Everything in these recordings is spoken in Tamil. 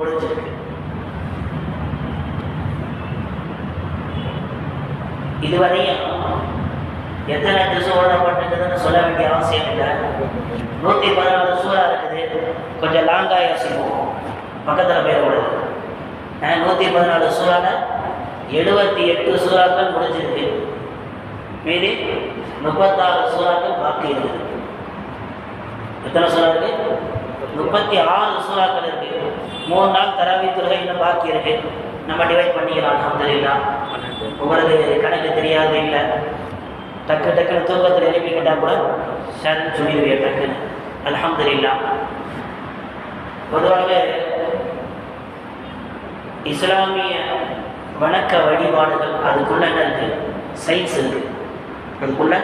முடிஞ்சிருக்கு இதுவரையும் எத்தனை திசு ஓடப்பட்டிருக்குதுன்னு சொல்ல வேண்டிய அவசியம் இல்லை. நூற்றி பதினாலு சூறா இருக்குது. கொஞ்சம் லாங்காக யோசிப்போம். பக்கத்தில் போய் ஓடுது நூற்றி பதினாலு சூறால எழுபத்தி எட்டு சூறாக்கள் முடிஞ்சிருக்கு. மீதி முப்பத்தாறு சூறாக்கள் பாக்கி இருக்குது. எத்தனை சூறா இருக்கு? முப்பத்தி ஆறு சூறாக்கள் இருக்கு. மூணு நாள் தராவி தொழுகை இன்னும் பாக்கி இருக்கு. நம்ம டிவைட் பண்ணிக்கலாம் அலமதுல்லா உங்களுக்கு கணக்கு தெரியாது இல்லை. டக்கு டக்குன்னு தூக்கத்தில் எழுப்பிக்கிட்டா கூட ஷர்ன்னு சொல்லிடுவீங்க டக்குன்னு. அலமதுல்லா பொதுவாக இஸ்லாமிய வணக்க வழிபாடுகள் அதுக்குள்ள என்ன இருக்கு? சயின்ஸ் இருக்கு. அதுக்குள்ள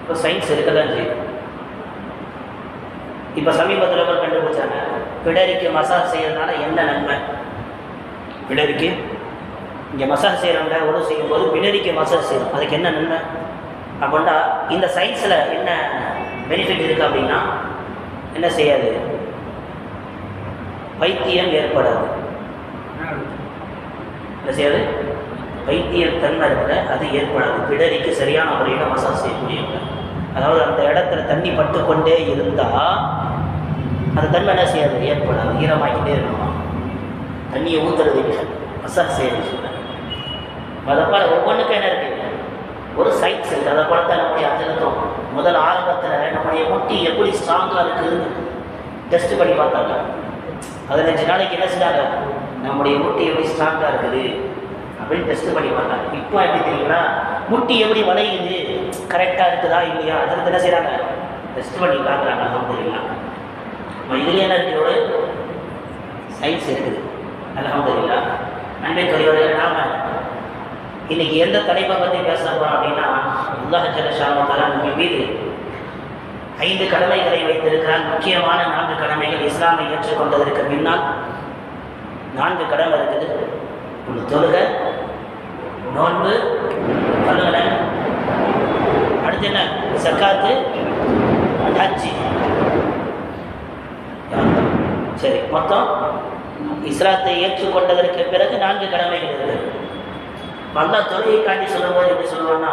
இப்போ சயின்ஸ் இருக்க தான் செய்யும் இப்போ சமீபத்தில் கண்டுபிடிச்சாங்க. பிடரிக்கு மசாஜ் செய்யறதுனால என்ன நன்மை? பிடரிக்கு? இங்கே மசாஜ் செய்கிறவங்க உணவு செய்யும்போது பிடரிக்கு மசாஜ் செய்யும் அதுக்கு என்ன நன்மை? அப்படின்னா இந்த சயின்ஸில் என்ன பெனிஃபிட் இருக்குது அப்படின்னா என்ன செய்யாது? வைத்தியம் ஏற்படாது. என்ன செய்யாது? வைத்தியம் தன்மை இருக்கிற அது ஏற்படாது. பிடரிக்கு சரியான முறையில் மசாஜ் செய்யக்கூடியவங்க அதாவது அந்த இடத்துல தண்ணி பட்டு கொண்டே இருந்தால் அந்த தன்மை என்ன செய்யாது? ஏற்படாது ஈரமாக்கிட்டே இருக்கணும் தண்ணியை ஊற்றுறது இல்லை மசாஜ் செய்யறது சொல்கிறேன் அதை போல ஒவ்வொன்றுக்கும் என்ன இருக்குது ஒரு சயின்ஸ் இருக்குது அதை போல தான் நம்முடைய அஜலத்தம் முதல் ஆரம்பத்தில் நம்முடைய முட்டி எப்படி ஸ்ட்ராங்காக இருக்குதுன்னு டெஸ்ட் பண்ணி பார்த்தாங்க பதினஞ்சு நாளைக்கு என்ன செஞ்சாங்க? நம்முடைய முட்டி எப்படி ஸ்ட்ராங்காக இருக்குது? அப்படின்னு டெஸ்ட் பண்ணி பார்த்தாங்க. இப்போ எப்படி தெரியுங்களா முட்டி எப்படி வளையுது? கரெக்டாக இருக்குதா இல்லையா? அதில் என்ன செய்கிறாங்க டெஸ்ட் பண்ணி பார்க்குறாங்க. அப்படின்னு தெரியுங்களா இதுலேயே என்ன இருக்குது சயின்ஸ் இருக்குது. அலமதுல்லா நன்மை தொழிலாளர்கள் நாம இன்னைக்கு எந்த தலைப்பை பற்றி பேச போகிறோம் அப்படின்னா அல்லாஹ் ஜலஷாமத்தாலா நம்ம மீது ஐந்து கடமைகளை வைத்திருக்கிறான். முக்கியமான நான்கு கடமைகள் இஸ்லாமை ஏற்றுக்கொண்டதற்கு முன்னால் நான்கு கடமை இருக்குது. ஒன்று தொழுக நோன்பு கல்லுகலை அடுத்து என்ன? சக்காத்து ஹஜ்ஜி. சரி மொத்தம் இஸ்லாத்தை ஏற்றுக்கொண்டதற்கு பிறகு நான்கு கடமைகள் இருக்குது அல்லா தொழுகை காட்டி சொல்லும்போது எப்படி சொல்லுவோம்னா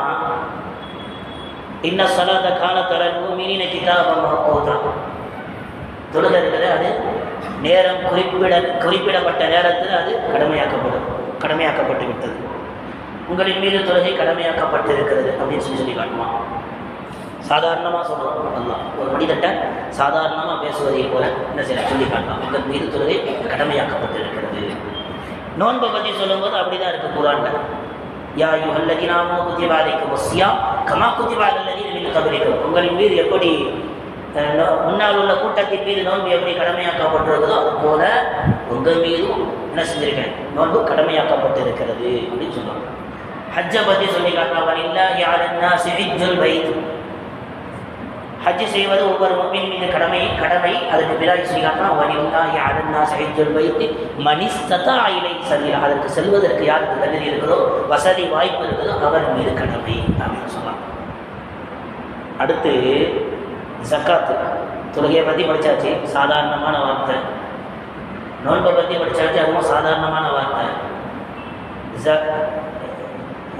இன்ன சொல்லாத காலத்தரவு மீனின கிதாபம் போதான் தொழுகை இருக்குது அது நேரம் குறிப்பிட குறிப்பிடப்பட்ட நேரத்தில் அது கடமையாக்கப்படும் கடமையாக்கப்பட்டு விட்டது உங்களின் மீது தொழுகை கடமையாக்கப்பட்டு இருக்கிறது அப்படின்னு சொல்லி சொல்லி காட்டுவான். சாதாரணமாக சொல்கிறோம் அல்லாஹ் ஒரு மனிதட்ட சாதாரணமாக பேசுவதை போல என்ன செய்ய சொல்லி காட்டலாம். உங்கள் மீது தொழுகை கடமையாக்கப்பட்டு இருக்கிறது நோன்பை பற்றி சொல்லும்போது அப்படிதான் இருக்கு குரான்ல. யா யுஹல்லதினாமோ குதிவாலைக்கும் ஒசியா கமா குதிவாலல்லதி நீங்கள் கபலிக்கும் உங்களின் மீது எப்படி முன்னால் உள்ள கூட்டத்தின் மீது நோன்பு எப்படி கடமையாக்கப்பட்டிருக்குதோ அது போல உங்கள் மீதும் என்ன செஞ்சிருக்கேன். நோன்பு கடமையாக்கப்பட்டு இருக்கிறது அப்படின்னு சொல்லுவாங்க ஹஜ்ஜை பற்றி சொல்லி காட்டுறாங்க இல்லா யாருன்னா சிவிஜுல் வைத்து ஹஜ் செய்வது ஒவ்வொரு மும்மின் மீது கடமை கடமை. அதுக்கு பிறகு சொல்லி காட்டுறான் வலில்லா யாருன்னா வைத்து மனிஸ்ததா இலை சரீரா. அதற்கு செல்வதற்கு யாருக்கு தகுதி இருக்குதோ வசதி வாய்ப்பு இருக்கிறதோ அவர் மீது கடமை அப்படின்னு சொல்லலாம் அடுத்து ஜக்காத்து. தொழுகையை பற்றி படித்தாச்சு சாதாரணமான வார்த்தை. நோன்பை பற்றி படித்தாச்சு அதுவும் சாதாரணமான வார்த்தை. ஜ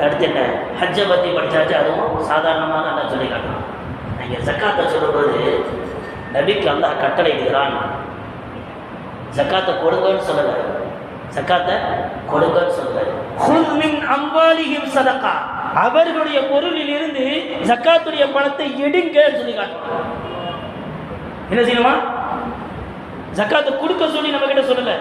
அடுத்து என்ன? ஹஜ்ஜை பற்றி படித்தாச்சு அதுவும் சாதாரணமாக நல்லா சொல்லி காட்டணும் நீங்கள் ஜக்காத்தை சொல்லும்போது நபிக்கு அல்லாஹ் கட்டளை இடுகிறான். ஜக்காத்தை கொடுங்கன்னு சொல்லலை. ஜக்காத்தை கொடுங்கன்னு சொல்லலை. "ஹுத் மின் சதக்கா. அவர்களுடைய பொருளில் இருந்து ஜக்காத்துடைய பணத்தை எடுங்கன்னு சொல்லி என்ன செய்யணுமா? ஜக்காத்தை கொடுக்க சொல்லி நம்ம கிட்ட சொல்லலை.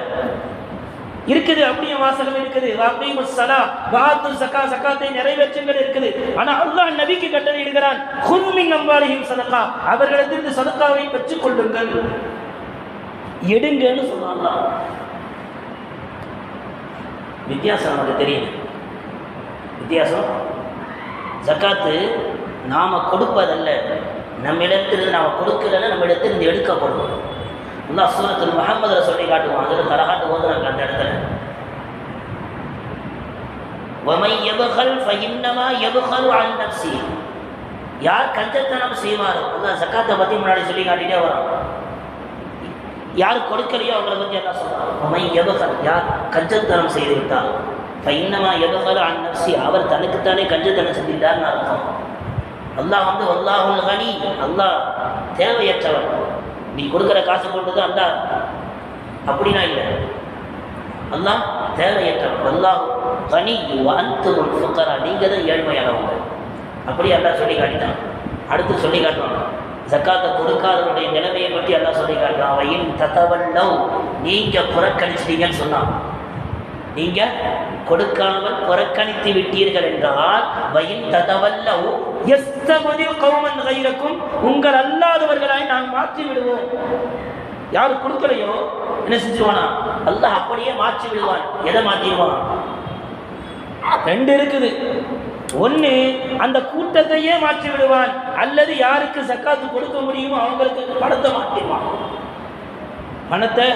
இருக்குது அப்படியே வாசகம் இருக்குது. வாப்பீமு சலா வாத்து சக்கா சக்காத்தை நிறைவேற்றுங்கள் இருக்குது. ஆனா அல்லாஹ் நபிக்கு கட்டளை இடுகிறான் குல் மின் அம்வாலிஹிம் அவர்களிடத்திலிருந்து சதகாவை பெற்றுக் கொள்ளுங்கள். எடுங்கன்னு சொன்னாங்க வித்தியாசம் நமக்கு தெரியும் வித்தியாசம்? ஜக்காத்து நாம கொடுப்பதல்ல. நம்ம இடத்திலிருந்து நாம் கொடுக்கலன்னா நம்ம இடத்திலிருந்து எடுக்கப்படும் அல்லா சூரத்தில் முகமதில் சொல்லி காட்டுவான். அதில் தரகாட்டு ஓதுனாங்க அந்த இடத்துல ஒமை எபுகல் ஃபைன்னமா எபுகல் அன்னப்சி யார் கஞ்சத்தனம் செய்வாரோ அல்லா சக்காத்தை பற்றி முன்னாடி சொல்லி காட்டிகிட்டே வரோம் யார் கொடுக்கலையோ அவங்கள பற்றி என்ன சொல்கிறார் ஒமை எபுகல் யார் கஞ்சத்தனம் செய்து விட்டாரோ. ஃபைன்னமா எபுகல் அன்னப்சி அவர் தனக்குத்தானே கஞ்சத்தனம் செஞ்சிட்டார்னு அர்த்தம். அல்லாஹ் வந்து அல்லாஹுல் ஹனி அல்லாஹ் தேவையற்றவர் நீ கொடுக்குற காசு கொண்டு தான் அல்லாஹ் அப்படின்னா இல்லை. அல்லாஹ் தேவையற்றவன் அல்லாஹ் கனி அந்து சுக்கரா நீங்கள் தான் ஏழ்மையானவங்க. அப்படி அல்லாஹ் சொல்லி காட்டினான் அடுத்து சொல்லி காட்டுவான். ஜக்காத்தை கொடுக்காதவனுடைய நிலைமையை பற்றி எல்லாம் சொல்லி காட்டுறான். அவையின் தத்தவன் நீங்கள் புறக்கணிச்சிட்டீங்கன்னு சொன்னான். நீங்கள் கொடுக்காமல் புறக்கணித்து விட்டீர்கள் என்றால் வயின் ததவல்லவு எஸ்தமதில் கௌமன் கைரக்கும் உங்கள் அல்லாதவர்களாய் நாங்கள் மாற்றி விடுவோம். யார் கொடுக்கலையோ என்ன செஞ்சுவானா அல்லாஹ் அப்படியே மாற்றி விடுவான். எதை மாற்றிடுவான்? ரெண்டு இருக்குது. ஒன்று அந்த கூட்டத்தையே மாற்றி விடுவான். அல்லது யாருக்கு சக்காத்து கொடுக்க முடியுமோ அவங்களுக்கு படத்தை மாற்றிடுவான். பணத்தை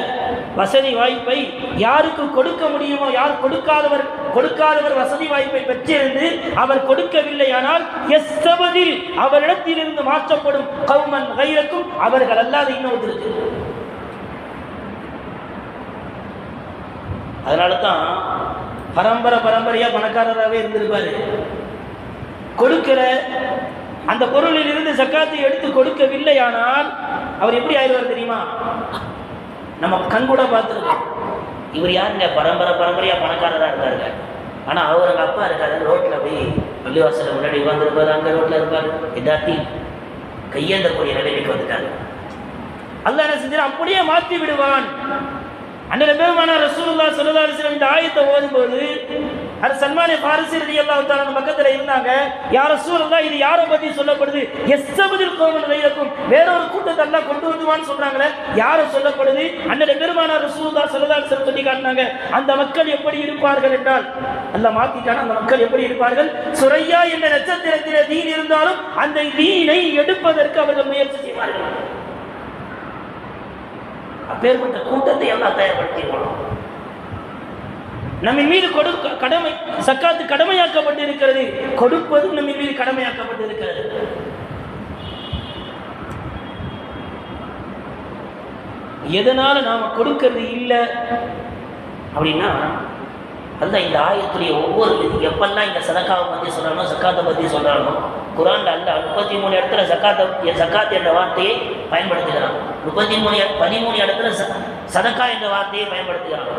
வசதி வாய்ப்பை யாருக்கு கொடுக்க முடியுமோ யார் கொடுக்காதவர் கொடுக்காதவர் வசதி வாய்ப்பை பெற்றிருந்து அவர் கொடுக்கவில்லையானால் எஸ்தபதில் அவரிடத்திலிருந்து மாற்றப்படும் கவுமன் கைரக்கும் அவர்கள் அல்லாத இன்னொருத்தருக்கு அதனால தான் பரம்பரை பரம்பரையா பணக்காரராகவே இருந்திருப்பாரு. கொடுக்கிற அந்த பொருளில் இருந்து சக்காத்தை எடுத்து கொடுக்கவில்லையானால் அவர் எப்படி ஆயிடுவார் தெரியுமா? நம்ம கண் கூட பார்த்துருக்கோம். இவர் யாருங்க? பரம்பரை பரம்பரையாக பணக்காரராக இருக்காருங்க ஆனால் அவர் எங்கள் அப்பா இருக்காரு ரோட்டில் போய் பள்ளிவாசல் முன்னாடி உட்காந்துருப்பார் அங்கே ரோட்டில் இருப்பார். எல்லாத்தையும் கையேந்தக்கூடிய நிலைமைக்கு வந்துட்டாரு. அல்ல என்ன செஞ்சார்? அப்படியே மாற்றி விடுவான். அண்ணன் பெருமான ரசூலுல்லா ஸல்லல்லாஹு அலைஹி இந்த ஆயத்தை ஓதும்போது அது சல்மானே பாரிசி ரலியல்லாஹு தஆலா பக்கத்தில் இருந்தாங்க. யார ரசூலுல்லாஹ் இது யாரை பத்தி சொல்லப்படுது? எஸ்ஸபதில் கோமன் கையக்கும் வேற கூட்டத்தை எல்லாம் கொண்டு வந்துவான்னு சொல்றாங்களே யாரை சொல்லப்படுது? அண்ணன் பெருமான ரசூல்லா ஸல்லல்லாஹு சொல்லி காட்டினாங்க. அந்த மக்கள் எப்படி இருப்பார்கள் என்றால் அல்லாஹ் மாத்திட்டான? அந்த மக்கள் எப்படி இருப்பார்கள்? சுரையா என்ற நட்சத்திரத்தில் தீன் இருந்தாலும் அந்த தீனை எடுப்பதற்கு அவர்கள் முயற்சி செய்வார்கள். அப்பேற்பட்ட கூட்டத்தை எல்லாம் தயார்படுத்திக்கணும் நம்ம மீது கொடு கடமை சக்காத்து கடமையாக்கப்பட்டு இருக்கிறது கொடுப்பதும் நம்ம மீது கடமையாக்கப்பட்டு இருக்கிறது எதனால நாம கொடுக்கறது இல்லை? அப்படின்னா அந்த இந்த ஆயத்துடைய ஒவ்வொரு இது எப்பெல்லாம் இந்த சதக்காவை பற்றி சொல்கிறானோ சக்காத்தை பற்றி சொல்கிறானோ குரான் அல்ல முப்பத்தி மூணு இடத்துல சக்காத்தை சக்காத் என்ற வார்த்தையை பயன்படுத்துகிறான். முப்பத்தி மூணு பதிமூணு இடத்துல ச- சதக்கா என்ற வார்த்தையை பயன்படுத்துகிறான்?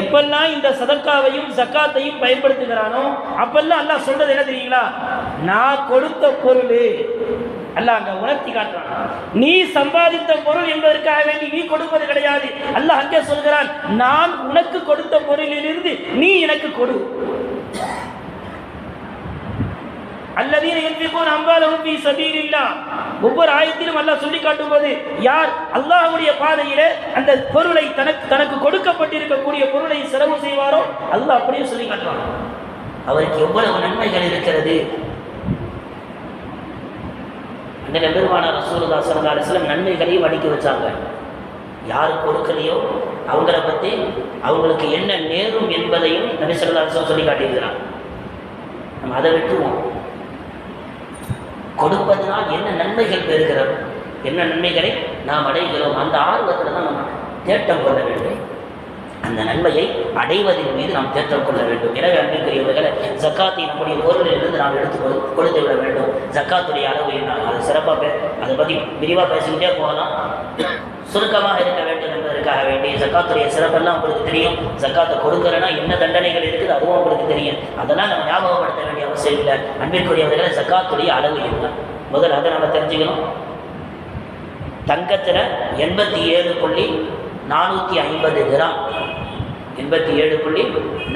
எப்பெல்லாம் இந்த சதக்காவையும் சக்காத்தையும் பயன்படுத்துகிறானோ அப்பெல்லாம் அல்லாஹ் சொல்றது என்ன தெரியுங்களா? நான் கொடுத்த பொருள். அல்ல அங்க உணர்த்தி காட்டுறான். நீ சம்பாதித்த பொருள் என்பதற்காக வேண்டி நீ கொடுப்பது கிடையாது. அல்லாஹ் அங்கே சொல்கிறான் நான் உனக்கு கொடுத்த பொருளிலிருந்து நீ எனக்கு கொடு. அல்லதீன யன்ஃபிகூன அம்வாலஹும் ஃபீ சபீலில்லாஹ். ஒவ்வொரு ஆயத்திலும் அல்லாஹ் சொல்லி காட்டும்போது யார் அல்லாஹ்வுடைய பாதையிலே அந்த பொருளை தனக்கு தனக்கு கொடுக்கப்பட்டிருக்கக்கூடிய பொருளை செலவு செய்வாரோ அல்லாஹ் அப்படியே சொல்லி காட்டுவான் அவருக்கு எவ்வளவு நன்மைகள் இருக்கிறது? அந்த பெருமான ரசூலுல்லா ஸல்லல்லாஹு அலைஹி நன்மைகளையும் அடுக்கி வச்சாங்க. யார் கொடுக்கலையோ அவங்கள பற்றி அவங்களுக்கு என்ன நேரும் என்பதையும் நபி சொல்லி காட்டியிருக்கிறான் நம்ம அதை விட்டுருவோம். கொடுப்பதனால் என்ன நன்மைகள் பெறுகிறோம்? என்ன நன்மைகளை நாம் அடைகிறோம்? அந்த ஆர்வத்தில் தான் நம்ம தேட்டம் கொள்ள வேண்டும். அந்த நன்மையை அடைவதன் மீது நாம் தேற்றம் கொள்ள வேண்டும். எனவே அன்பிற்குரியவர்களை ஜக்காத்தை நம்முடைய பொருளிலிருந்து நாம் எடுத்து கொடு- கொடுத்து விட வேண்டும். ஜக்காத்துடைய அளவு என்ன? அது சிறப்பாக பே அதை பற்றி விரிவாக பேசிக்கிட்டே போகலாம். சுருக்கமாக இருக்க வேண்டும் என்பதற்காக வேண்டிய ஜக்காத்துடைய சிறப்பெல்லாம் உங்களுக்கு தெரியும். ஜக்காத்தை கொடுக்கறனா என்ன தண்டனைகள் இருக்குது? அதுவும் உங்களுக்கு தெரியும். அதெல்லாம் நம்ம ஞாபகப்படுத்த வேண்டிய அவசியம் இல்லை. அன்பிற்குரியவர்களை ஜக்காத்துடைய அளவு என்ன? முதல்ல அதை நம்ம தெரிஞ்சுக்கணும். தங்கத்தில் எண்பத்தி ஏழு புள்ளி நானூற்றி ஐம்பது கிராம். எண்பத்தி ஏழு புள்ளி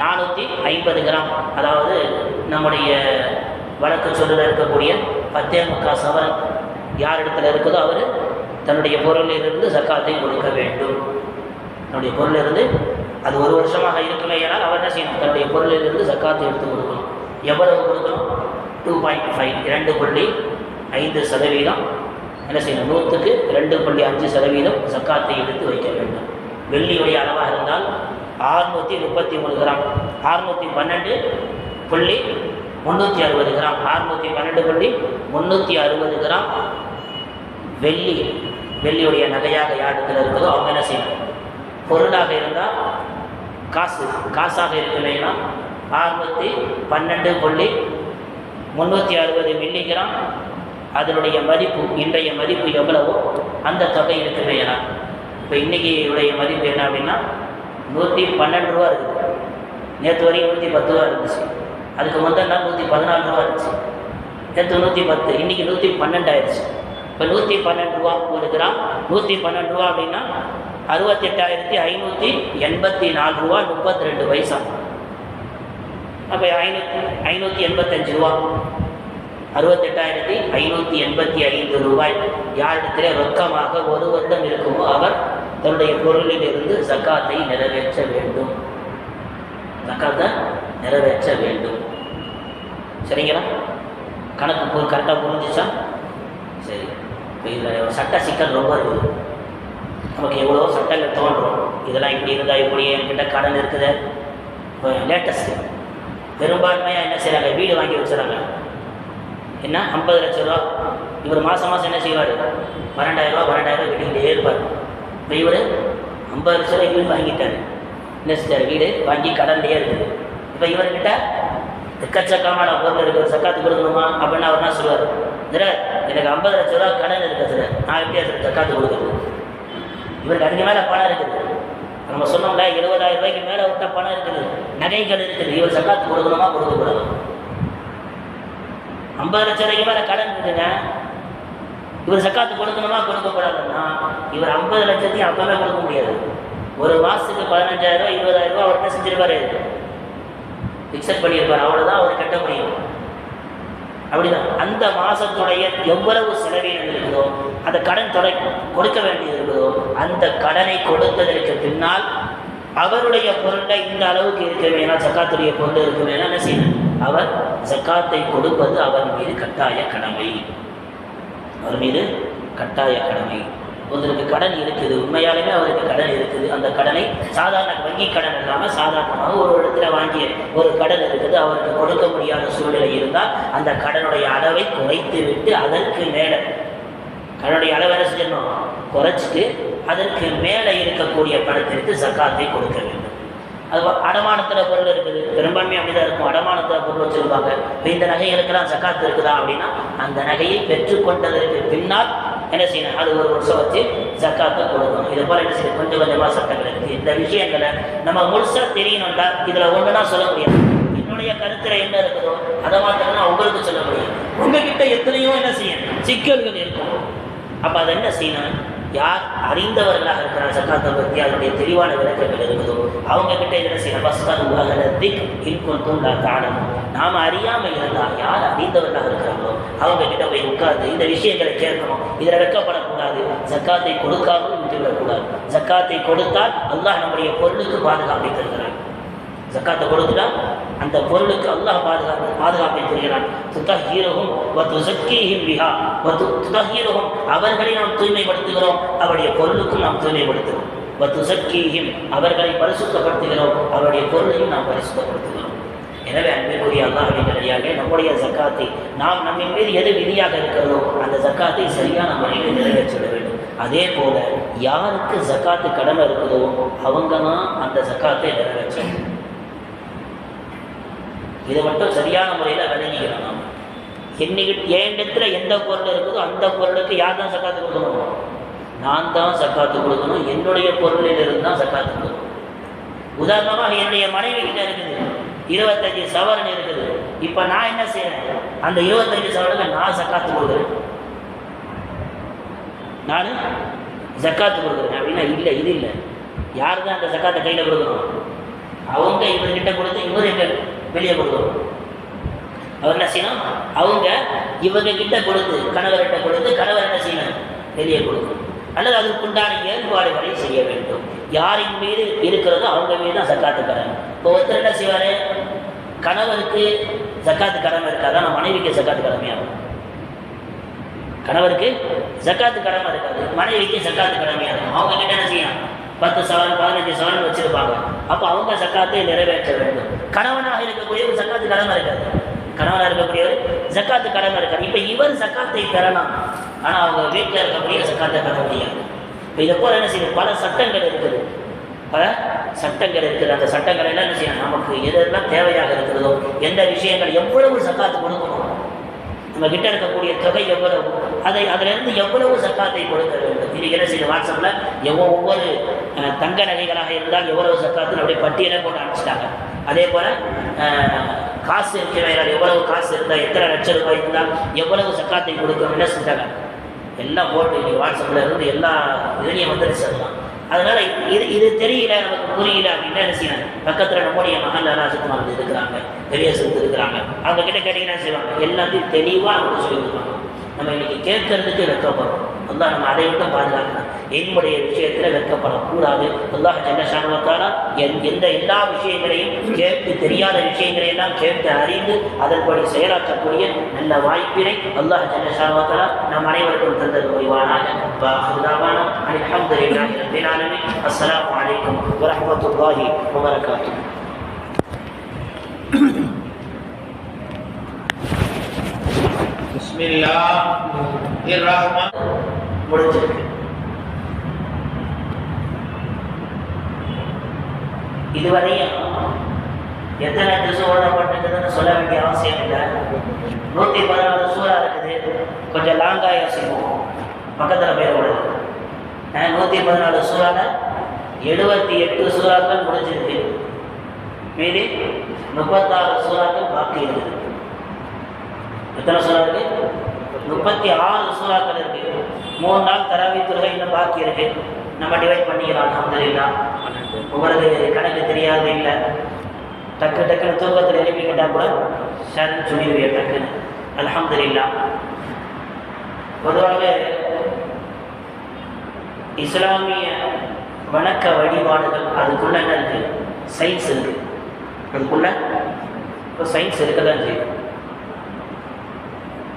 நானூற்றி ஐம்பது கிராம். அதாவது நம்முடைய வழக்கு சொல்லில் இருக்கக்கூடிய பத்தே முக்கால் சவரன் யார் இடத்துல இருக்குதோ அவர் தன்னுடைய பொருளிலிருந்து சக்காத்தை கொடுக்க வேண்டும். தன்னுடைய பொருளிலிருந்து அது ஒரு வருஷமாக இருக்குமேயானால் அவர் என்ன செய்யணும்? தன்னுடைய பொருளிலிருந்து சக்காத்தை எடுத்து கொடுக்கணும். எவ்வளவு கொடுக்கணும்? டூ பாயிண்ட் ஃபைவ் இரண்டு புள்ளி ஐந்து சதவீதம். என்ன செய்யணும்? நூற்றுக்கு ரெண்டு புள்ளி அஞ்சு சதவீதம் சக்காத்தை எடுத்து வைக்க வேண்டும். வெள்ளியுடைய அளவாக இருந்தால் ஆறுநூற்றி முப்பத்தி மூணு கிராம். ஆறுநூற்றி பன்னெண்டு புள்ளி முந்நூற்றி அறுபது கிராம். ஆறுநூற்றி பன்னெண்டு புள்ளி முந்நூற்றி அறுபது கிராம். வெள்ளி வெள்ளியுடைய நகையாக யாரிடத்தில் இருக்குதோ அவங்க என்ன செய்யணும்? பொருளாக இருந்தால் காசு காசாக இருக்குமேனா அறுநூற்றி பன்னெண்டு புள்ளி முந்நூற்றி அறுபது மில்லிகிராம். அதனுடைய மதிப்பு இன்றைய மதிப்பு எவ்வளவோ அந்த தொகை இருக்குமேனா இப்போ இன்றைக்கி உடைய மதிப்பு என்ன அப்படின்னா நூற்றி பன்னெண்டு ரூபா இருக்குது நேற்று வரைக்கும் நூற்றி பத்து ரூபா இருந்துச்சு. அதுக்கு முந்தின நூற்றி பதினாலு ரூபா இருந்துச்சு. நேற்று நூற்றி பத்து இன்னைக்கு நூற்றி பன்னெண்டு ஆயிடுச்சு. இப்போ நூற்றி பன்னெண்டு ரூபா ஒரு கிராம் நூற்றி பன்னெண்டு ரூபா அப்படின்னா அறுபத்தெட்டாயிரத்தி ஐநூற்றி எண்பத்தி நாலு ரூபா முப்பத்தி ரெண்டு பைசா. அப்போ ஐநூற்றி ஐநூற்றி எண்பத்தஞ்சு ரூபா. அறுபத்தெட்டாயிரத்தி ஐநூற்றி எண்பத்தி ஐந்து ரூபாய். யாரிடத்திலே ரொக்கமாக ஒரு வருடம் இருக்குமோ அவர் தன்னுடைய பொருளிலிருந்து சக்காத்தை நிறைவேற்ற வேண்டும். சக்காத்தை நிறைவேற்ற வேண்டும். சரிங்களா? கணக்கு கரெக்டாக புரிஞ்சிச்சா? சரி. இப்போ இதில் சட்ட சிக்கல் ரொம்ப இருக்குது நமக்கு எவ்வளோ சட்டங்கள் தோன்றும். இதெல்லாம் இப்படி இருந்தால் இப்படி என்கிட்ட கடன் இருக்குது. இப்போ லேட்டஸ்ட்டு பெரும்பான்மையாக என்ன செய்கிறாங்க வீடு வாங்கி வச்சுறாங்க என்ன? ஐம்பது லட்ச ரூபா. இவர் மாதம் மாதம் என்ன செய்வார்? பன்னெண்டாயிரம் ரூபா பன்னெண்டாயிரம் ரூபா வீட்டுக்கிட்டே இருப்பார். இப்போ இவர் ஐம்பது லட்ச ரூபாய் வீடு வாங்கிட்டார். என்ன செஞ்சார்? வீடு வாங்கி கடன்லேயே இருக்குது. இப்போ இவர்கிட்ட எக்கச்சக்கமான பொருள் இருக்குது சக்காத்து கொடுக்கணுமா? அப்படின்னு அவர் என்ன சொல்லுவார்? சார் எனக்கு ஐம்பது லட்ச ரூபா கடன் இருக்குது சார் நான் எப்படி அதில் சக்காத்து கொடுக்குறது? இவருக்கு அதுக்கு மேலே பணம் இருக்குது. நம்ம சொன்னோம்ல இருபதாயிரம் ரூபாய்க்கு மேலே விட்ட பணம் இருக்குது நகைகள் இருக்குது. இவர் சக்காத்து கொடுக்கணுமா கொடுக்கக்கூடாது ஐம்பது லட்சம் ரூபாய்க்கு மேலே கடன் இருக்குங்க இவர் சக்காத்து கொடுக்கணுமா கொடுக்கக்கூடாதுன்னா இவர் ஐம்பது லட்சத்தையும் அப்பவே கொடுக்க முடியாது. ஒரு மாதத்துக்கு பதினஞ்சாயிரம் ரூபாய் இருபதாயிரம் ரூபாய் அவர்கிட்ட செஞ்சிருப்பாரு. ஃபிக்ஸட் பண்ணியிருப்பார். அவ்வளோதான் அவர் அப்படிதான். அந்த மாதத்துடைய எவ்வளவு செலவீனம் இருக்குதோ அந்த கடன் தொலை கொடுக்க வேண்டியது இருக்குதோ அந்த கடனை கொடுத்ததற்கு பின்னால் அவருடைய பொருளை இந்த அளவுக்கு இருக்க வேணாம் சக்காத்துடைய பொருள் இருக்க வேணாம் என்ன செய்யணும்? அவர் சக்காத்தை கொடுப்பது அவர் மீது கட்டாய கடமை. அவர் மீது கட்டாய கடமை. ஒருத்தருக்கு கடன் இருக்குது. உண்மையாலுமே அவருக்கு கடன் இருக்குது. அந்த கடனை சாதாரண வங்கி கடன் இல்லாமல் சாதாரணமாக ஒரு இடத்துல வாங்கிய ஒரு கடன் இருக்குது. அவருக்கு கொடுக்க முடியாத சூழ்நிலை இருந்தால் அந்த கடனுடைய அளவை குறைத்து விட்டு அதற்கு மேலே கடனுடைய அளவை என்ன செய்யணும் குறைச்சிட்டு அதற்கு மேலே இருக்கக்கூடிய பணத்திற்கு சக்காத்தை கொடுக்க வேண்டும். அது அடமானத்தில் பொருள் இருக்குது. பெரும்பான்மை அப்படிதான் இருக்கும். அடமானத்தில் பொருள் வச்சிருப்பாங்க. இப்போ இந்த நகைகளுக்கெல்லாம் சக்காத்து இருக்குதா அப்படின்னா அந்த நகையை பெற்றுக்கொண்டதற்கு பின்னால் என்ன செய்யணும்? அது ஒரு வருஷம் வச்சு ஜக்காத்தை கொடுக்கணும் இது போல என்ன செய்யணும்? கொஞ்சம் கொஞ்சமாக சட்டங்கள் இருக்குது இந்த விஷயங்களை நம்ம முழுசாக தெரியணும்டா. இதில் ஒன்றுனா சொல்ல முடியாது. என்னுடைய கருத்துல என்ன இருக்குதோ அதை மாத்திரம் நான் உங்களுக்கு சொல்ல முடியும். உங்ககிட்ட எத்தனையோ என்ன செய்யணும்? சிக்கல்கள் இருக்கும். அப்போ அதை என்ன செய்யணும்? யார் அறிந்தவர்களாக இருக்கிறார் சக்காத்தை பற்றி அதனுடைய தெளிவான விளக்கங்கள் இருக்குதோ அவங்க கிட்ட என்ன செய்யணும் பஸ்தான் உலக திக் இன்கொண்டும் தானம் நாம் அறியாமல் இருந்தால் யார் அறிந்தவர்களாக இருக்கிறாங்களோ அவங்க கிட்ட போய் உட்கார்ந்து இந்த விஷயங்களை கேட்கணும். இதில் வெக்கப்படக்கூடாது சக்காத்தை கொடுக்காமல் விட்டுவிடக்கூடாது. சக்காத்தை கொடுத்தால் அல்லாஹ் நம்முடைய பொருளுக்கு பாதுகாப்பை தருகிறான். ஜக்காத்தை கொடுத்துட்டா அந்த பொருளுக்கு அல்லாஹ் பாதுகாப்பு பாதுகாப்பை தருகிறான் துதஹீரஹும் வ துஸக்கீஹிம் விஹா வ து- துதஹீரஹும் அவர்களை நாம் தூய்மைப்படுத்துகிறோம். அவருடைய பொருளுக்கும் நாம் தூய்மைப்படுத்துகிறோம். வ துஸக்கீஹிம் அவர்களை பரிசுத்தப்படுத்துகிறோம். அவருடைய பொருளையும் நாம் பரிசுத்தப்படுத்துகிறோம். எனவே அன்பிற்குரிய அல்லாஹின் வழியாக நம்முடைய ஜக்காத்தை நாம் நம்மின் மீது எது விதியாக இருக்கிறதோ அந்த ஜக்காத்தை சரியான முறையில் நிறைவேற்றிட வேண்டும். அதே போல யாருக்கு ஜக்காத்து கடமை இருக்குதோ அவங்க தான் அந்த ஜக்காத்தை நிறைவேற்ற இதை மட்டும் சரியான முறையில் விளங்கிக்கிறோம் நாம். என்னைக்கு என் இடத்துல எந்த பொருள் இருக்குதோ அந்த பொருளுக்கு யார் தான் சக்காத்து கொடுக்கணும்? நான் தான் சக்காத்து கொடுக்கணும். என்னுடைய பொருளில் இருந்து தான் சக்காத்து கொடுக்கணும். உதாரணமாக என்னுடைய மனைவி கிட்ட இருக்குது. இருபத்தஞ்சு சவரன் இருக்குது. இப்போ நான் என்ன செய்யறேன் அந்த இருபத்தஞ்சு சவரனுக்கு நான் சக்காத்து கொடுக்குறேன். நான் ஜக்காத்து கொடுக்குறேன். அப்படின்னா இல்லை இது இல்லை. யார் தான் அந்த ஜக்காத்தை கையில் கொடுக்கணும்? அவங்க இவர்கிட்ட கொடுத்து இவர் எங்க வெளியே கொடுக்கணும் அவர் என்ன செய்யணும்? அவங்க இவங்க கிட்ட கொடுத்து கணவர்கிட்ட கொடுத்து கணவர் என்ன செய்யணும்? வெளியே கொடுக்கணும் அல்லது அதுக்குண்டான ஏற்பாடுகளை செய்ய வேண்டும். யாரின் மீது இருக்கிறதோ அவங்க மீது தான் சக்காத்து கடன். இப்போ ஒருத்தர் என்ன செய்வார்? கணவருக்கு சக்காத்து கடமை இருக்காது? ஆனால் மனைவிக்கு சக்காத்து கடமையாகும் கணவருக்கு சக்காத்து கடமை இருக்காது. மனைவிக்கு சக்காத்து கடமையாகும் அவங்க கிட்ட என்ன செய்யணும்? பத்து சவரன் பதினஞ்சு சவரன் வச்சிருப்பாங்க. அப்போ அவங்க சக்காத்தை நிறைவேற்ற வேண்டும். கணவனாக இருக்கக்கூடியவர் சக்காத்து கடமை இருக்காது. கணவனாக இருக்கக்கூடியவர் சக்காத்து கடமை இருக்காது. இப்போ இவர் சக்காத்தை பெறலாம். ஆனால் அவங்க வீட்டில் இருக்கக்கூடிய சக்காத்தை பெற முடியாது. இப்போ இதை போல என்ன செய்யணும்? பல சட்டங்கள் இருக்குது. பல சட்டங்கள் இருக்குது. அந்த சட்டங்கள் எல்லாம் என்ன செய்யணும்? நமக்கு எதெல்லாம் தேவையாக இருக்கிறதோ எந்த விஷயங்கள் எவ்வளவு சக்காத்து கொடுக்கணும்? நம்ம கிட்ட இருக்கக்கூடிய தொகை எவ்வளவு? அதை அதிலிருந்து எவ்வளவு சக்காத்தை கொடுக்க வேண்டும்? இன்னைக்கு என்ன செய்யும் வாட்ஸ்அப்பில் எவ்வளோ ஒவ்வொரு தங்க நகைகளாக இருந்தால் எவ்வளவு சக்காத்து அப்படியே பட்டியலை போட்டு அனுப்பிச்சிட்டாங்க. அதே போல் காசு இருக்கிறார் எவ்வளவு காசு இருந்தால் எத்தனை லட்சம் ரூபாய் இருந்தால் எவ்வளவு சக்காத்தை கொடுக்கணும் என்ன செஞ்சாங்க எல்லாம் போட்டு இன்னைக்கு வாட்ஸ்அப்பில் இருந்து எல்லா இதுலேயும் வந்துருச்சு அதெல்லாம் அதனால இது இது தெரியல நமக்கு புரியல அப்படின்னா என்ன செய்யணும் பக்கத்தில் நம்முடைய மகன் ராஜகுமார் இருக்கிறாங்க பெரிய சிறுத்து இருக்கிறாங்க. அவங்க கிட்ட கேட்டீங்கன்னா செய்வாங்க? எல்லாத்தையும் தெளிவாக அவங்க சொல்லி கொடுப்பாங்க. நம்ம இன்னைக்கு கேட்கறதுக்கு வெட்கப்படுறோம். அல்லாஹ் நம்ம அதை விட்டு பாதுகாக்கணும். என்னுடைய விஷயத்தில் வெக்கப்படக்கூடாது அல்லாஹ் ஜல்ல ஷானுவத்தாலா என் எந்த எல்லா விஷயங்களையும் கேட்டு தெரியாத விஷயங்களை எல்லாம் கேட்டு அறிந்து அதன்படி செயலாற்றக்கூடிய நல்ல வாய்ப்பினை அல்லாஹ் ஜல்ல ஷானுவத்தாலா நம் அனைவருக்கும் தந்தது புரிவானாக. வாஹுதாவானா அல்ஹம்துலில்லாஹி ரப்பில் ஆலமீன். பிஸ்மில்லா ரஹ்மான் முடிச்சிருக்கு இதுவரையும் எத்தனை திசு ஓடப்பட்டிருக்குதுன்னு சொல்ல வேண்டிய அவசியம் இல்லை. நூற்றி பதினாலு சூறா இருக்குது. கொஞ்சம் லாங்காக யோசிப்போம். பக்கத்தில் பேர் ஓடுது நூற்றி பதினாலு சூறாவில் எழுபத்தி எட்டு சூறாக்கள் முடிஞ்சிருக்கு. மீதி முப்பத்தாறு சூறாக்கள் பாக்கி இருக்குது. எத்தனை சூறா இருக்கு? முப்பத்தி ஆறு சூறாக்கள் இருக்கு. மூணு நாள் தராவி தொழுகை இன்னும் பாக்கி இருக்கு. நம்ம டிவைட் பண்ணிக்கலாம் அலமதுல்லா உங்களுக்கு கணக்கு தெரியாது இல்லை. டக்கு டக்குன்னு தூக்கத்தில் எழுப்பி கேட்டால் கூட ஷர்ன்னு சொல்லிடுவீங்க டக்குன்னு. அலமதுல்லா பொதுவாக இஸ்லாமிய வணக்க வழிபாடுகள் அதுக்குள்ள என்ன இருக்கு? சயின்ஸ் இருக்கு. அதுக்குள்ள இப்போ சயின்ஸ் இருக்க தான் செய்யும்.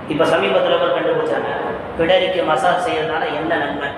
இப்போ சமீபத்தில் ஒரு கண்டுபிடிச்சாங்க. பிடரிக்கு மசாஜ் செய்யறதுனால என்ன நன்மை?